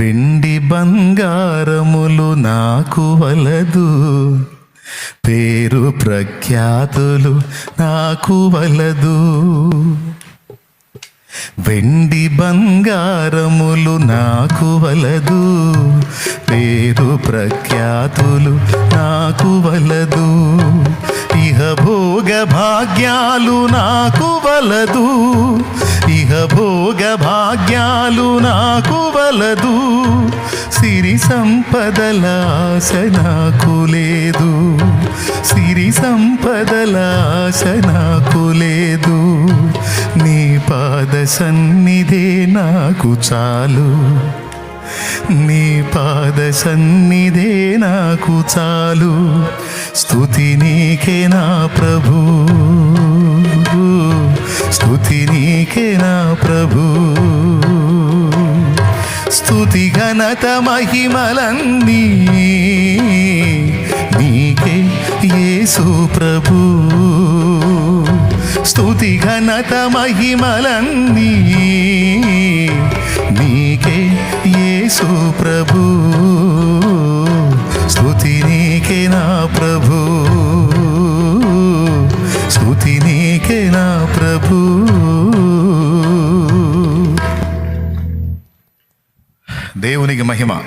వెండి బంగారములు నాకు వలదు. పేరు ప్రఖ్యాతులు నాకు వలదు. వెండి బంగారములు నాకు వలదు. పేరు ప్రఖ్యాతులు నాకు వలదు. ఇహ భోగ భాగ్యాలు నాకు వలదు. భోగ భాగ్యాలు నాకు వలదు. సిరి సంపదల ఆశ నాకు లేదు. సిరి సంపదల ఆశ నాకు లేదు. నీ పాద సన్నిధే నాకు చాలు. నీ పాద సన్నిధే నాకు చాలు. స్థుతి నీకే నా ప్రభు. స్తుతి నీకే నా ప్రభు. స్థుతి ఘనత మహిమలన్నీ నీకే యేసు ప్రభు. స్థుతి ఘనత మహిమలన్నీ నీకే యేసు ప్రభు. స్థుతి నీకే నా ప్రభు. స్థుతి నీకే నా ప్రభు. దేవునికి మహిమ.